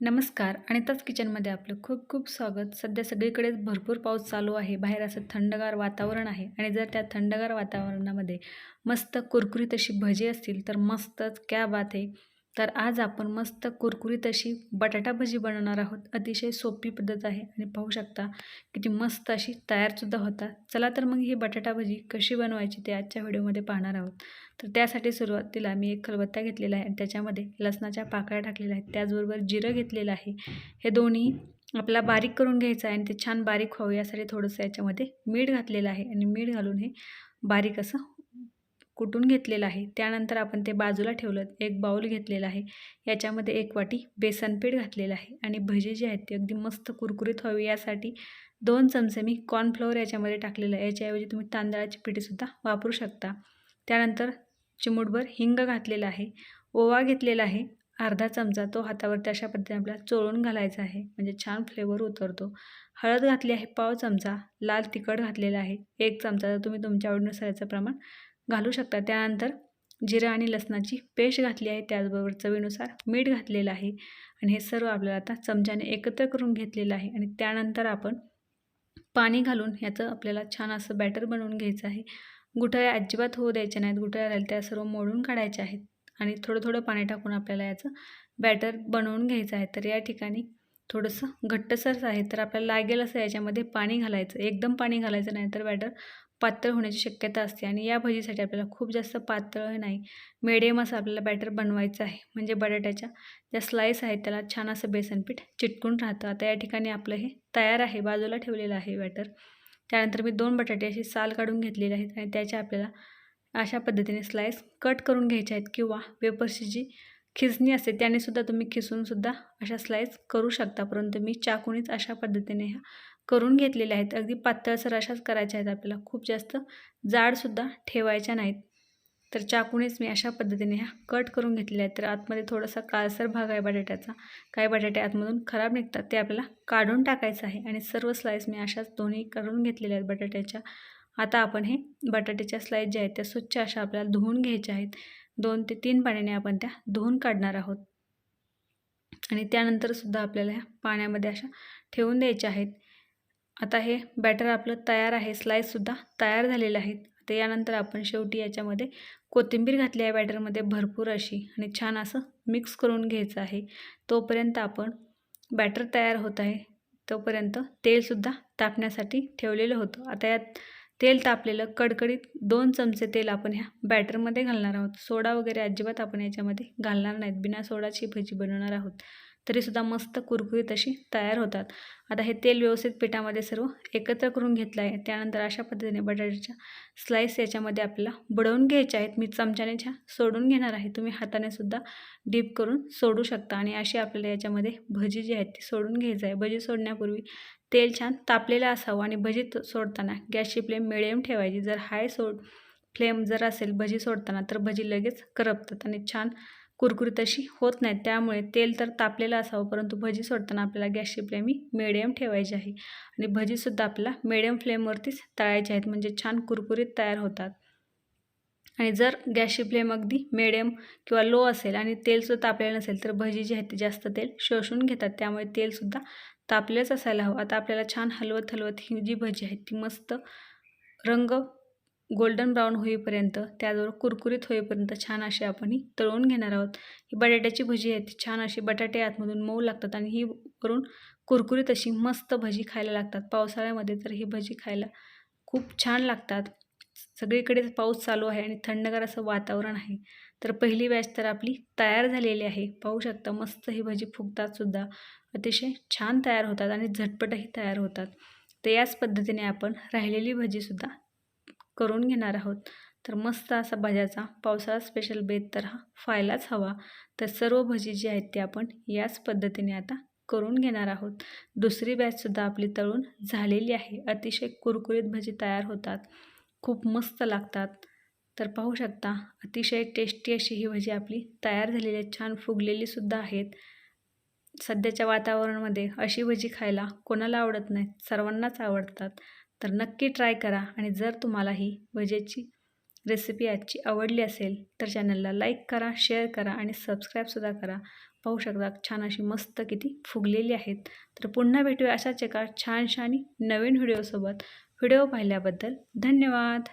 नमस्कार. अनिताच किचनमध्ये आपलं खूप खूप स्वागत. सध्या सगळीकडेच भरपूर पाऊस चालू आहे. बाहेर असं थंडगार वातावरण आहे. आणि जर त्या थंडगार वातावरणामध्ये मस्त कुरकुरीत अशी भजी असतील तर मस्तच क्या बात आहे. तर आज आपण मस्त कुरकुरीत अशी बटाटा भजी बनवणार आहोत. अतिशय सोपी पद्धत आहे आणि पाहू शकता किती मस्त अशी तयारसुद्धा होता चला तर मग ही बटाटा भजी कशी बनवायची ते आजच्या व्हिडिओमध्ये पाहणार आहोत. तर त्यासाठी सुरुवातीला मी एक खलबत्ता घेतलेला आहे आणि त्याच्यामध्ये लसणाच्या पाकळ्या टाकलेल्या आहेत. त्याचबरोबर जिरं घेतलेलं आहे. हे दोन्ही आपला बारीक करून घ्यायचं आहे आणि ते छान बारीक व्हावं यासाठी थोडंसं याच्यामध्ये मीठ घातलेलं आहे आणि मीठ घालून हे बारीक असं कुटून घेतलेलं आहे. त्यानंतर आपण ते बाजूला ठेवलं. एक बाऊल घेतलेला आहे. याच्यामध्ये एक वाटी बेसन पीठ घातलेलं आहे आणि भजी जी आहेत ती अगदी मस्त कुरकुरीत व्हावी. यासाठी दोन चमचे मी कॉर्नफ्लोअर याच्यामध्ये टाकलेलं आहे. याच्याऐवजी तुम्ही तांदळाची पिठीसुद्धा वापरू शकता. त्यानंतर चिमूटभर हिंग घातलेला आहे. ओवा घेतलेला आहे. अर्धा चमचा. तो हातावरती अशा पद्धतीने आपल्याला चोळून घालायचा आहे. म्हणजे छान फ्लेवर उतरतो. हळद घातली आहे पाव चमचा. लाल तिखट घातलेला आहे. एक चमचा. तर तुम्ही तुमच्या आवडीनुसार प्रमाण घालू शकता. त्यानंतर जिरं आणि लसणाची पेस्ट घातली आहे. त्याचबरोबर चवीनुसार मीठ घातलेलं आहे. आणि हे सर्व आपल्याला आता चमच्याने एकत्र करून घेतलेलं आहे. आणि त्यानंतर आपण पाणी घालून ह्याचं आपल्याला छान असं बॅटर बनवून घ्यायचं आहे. गुठळ्या अजिबात होऊ द्यायच्या नाहीत. गुठळ्या राहील त्या सर्व मोडून काढायच्या आहेत. आणि थोडं थोडं पाणी टाकून आपल्याला याचं बॅटर बनवून घ्यायचं आहे. तर या ठिकाणी थोडंसं घट्टसरच आहे तर आपल्याला लागेल असं याच्यामध्ये पाणी घालायचं. एकदम पाणी घालायचं नाही तर बॅटर पातळ होण्याची शक्यता असते आणि या भजीसाठी आपल्याला खूप जास्त पातळ नाही. मिडियम असं आपल्याला बॅटर बनवायचं आहे म्हणजे बटाट्याच्या ज्या स्लाईस आहेत त्याला छान असं बेसनपीठ चिटकून राहतं. आता या ठिकाणी आपलं हे तयार आहे बाजूला ठेवलेलं आहे बॅटर त्यानंतर मी दोन बटाटे अशी साल काढून घेतलेले आहेत आणि त्याच्या आपल्याला अशा पद्धतीने स्लाईस कट करून घ्यायच्या आहेत किंवा वेपर्सची जी खिसणी असते त्यानेसुद्धा तुम्ही खिसूनसुद्धा अशा स्लाईस करू शकता. परंतु मी चाकूनीच अशा पद्धतीने ह्या करून घेतलेल्या आहेत. अगदी पातळसर अशाच करायच्या आहेत आपल्याला. खूप जास्त जाडसुद्धा ठेवायच्या नाहीत. तर चाकूनेच मी अशा पद्धतीने ह्या कट करून घेतलेल्या आहेत. तर आतमध्ये थोडासा काळसर भाग आहे बटाट्याचा. काही बटाटे आतमधून खराब निघतात ते आपल्याला काढून टाकायचं आहे. आणि सर्व स्लाईस मी अशाच दोन्ही करून घेतलेल्या आहेत बटाट्याच्या. आता आपण हे बटाट्याच्या स्लाईस ज्या आहेत त्या स्वच्छ अशा आपल्याला धुवून घ्यायच्या आहेत. दोन ते तीन पाण्याने आपण त्या धुवून काढणार आहोत. आणि त्यानंतरसुद्धा आपल्याला ह्या पाण्यामध्ये अशा ठेवून द्यायच्या आहेत. आता हे बॅटर आपलं तयार आहे स्लाईससुद्धा तयार झालेले आहेत. आता यानंतर आपण शेवटी याच्यामध्ये कोथिंबीर घातली आहे बॅटरमध्ये भरपूर अशी आणि छान असं मिक्स करून घ्यायचं आहे. तोपर्यंत आपण बॅटर तयार होत आहे. तोपर्यंत तेलसुद्धा तापण्यासाठी ठेवलेलं होतं. आता यात तेल तापलेलं कडकडीत दोन चमचे तेल आपण ह्या बॅटरमध्ये घालणार आहोत. सोडा वगैरे अजिबात आपण याच्यामध्ये घालणार नाहीत. बिना सोडाची भजी बनवणार आहोत. तरीसुद्धा मस्त कुरकुरीत अशी तयार होतात. आता हे तेल व्यवस्थित पिठामध्ये सर्व एकत्र करून घेतलं आहे. त्यानंतर अशा पद्धतीने बटाट्याच्या स्लाईस याच्यामध्ये आपल्याला बुडवून घ्यायच्या आहेत. मी चमच्याने छान सोडून घेणार आहे. तुम्ही हाताने सुद्धा डीप करून सोडू शकता आणि अशी आपल्याला याच्यामध्ये भजी जी आहेत ती सोडून घ्यायचं आहे. भजी सोडण्यापूर्वी तेल छान तापलेलं असावं आणि भजी सोडताना गॅसची फ्लेम मिडियम ठेवायची. जर हाय सोड फ्लेम जर असेल भजी सोडताना तर भजी लगेच करपतात आणि छान कुरकुरीत अशी होत नाहीत. त्यामुळे तेल तर तापलेलं असावं परंतु भजी सोडताना आपल्याला गॅसची फ्लेम ही मिडियम ठेवायची आहे. आणि भजीसुद्धा आपल्याला मिडियम फ्लेमवरतीच तळायचे आहेत म्हणजे छान कुरकुरीत तयार होतात. आणि जर गॅसची फ्लेम अगदी मिडियम किंवा लो असेल आणि तेलसुद्धा तापलेलं नसेल तर भजी जी आहे ती जास्त तेल शोषून घेतात. त्यामुळे तेलसुद्धा तापलेच असायला हवं. आता आपल्याला छान हलवत हलवत ही जी भजी आहे ती मस्त रंग गोल्डन ब्राऊन होईपर्यंत त्याचबरोबर कुरकुरीत होईपर्यंत छान अशी आपण ही तळून घेणार आहोत. ही बटाट्याची भजी आहे ती छान अशी बटाटे आतमधून मऊ लागतात आणि ही वरून कुरकुरीत अशी मस्त भजी खायला लागतात. पावसाळ्यामध्ये तर ही भजी खायला खूप छान लागतात. सगळीकडेच पाऊस चालू आहे आणि थंडगार असं वातावरण आहे. तर पहिली बॅच तर आपली तयार झालेली आहे. पाहू शकता मस्त ही भजी फुगतात सुद्धा. अतिशय छान तयार होतात आणि झटपटही तयार होतात. तर याच पद्धतीने आपण राहिलेली भजीसुद्धा करून घेणार आहोत. तर मस्त असा भाज्याचा पावसाळा स्पेशल बेत तर हा फायलाच हवा. तर सर्व भजी जी आहेत ती आपण याच पद्धतीने आता करून घेणार आहोत. दुसरी बॅचसुद्धा आपली तळून झालेली आहे. अतिशय कुरकुरीत भजी तयार होतात. खूप मस्त लागतात. तर पाहू शकता अतिशय टेस्टी अशी ही भजी आपली तयार झालेली आहे. छान फुगलेलीसुद्धा आहेत. सध्याच्या वातावरणामध्ये अशी भजी खायला कोणाला आवडत नाही सर्वांनाच आवडतात. तर नक्की ट्राय करा आणि जर तुम्हाला ही भजेची रेसिपी आजची आवडली असेल तर चॅनलला लाईक करा शेअर करा आणि सबस्क्राईबसुद्धा करा. पाहू शकता छान अशी मस्त किती फुगलेली आहेत. तर पुन्हा भेटूया अशाच एका छानशा आणि नवीन व्हिडिओसोबत व्हिडिओ पाहिल्याबद्दल धन्यवाद.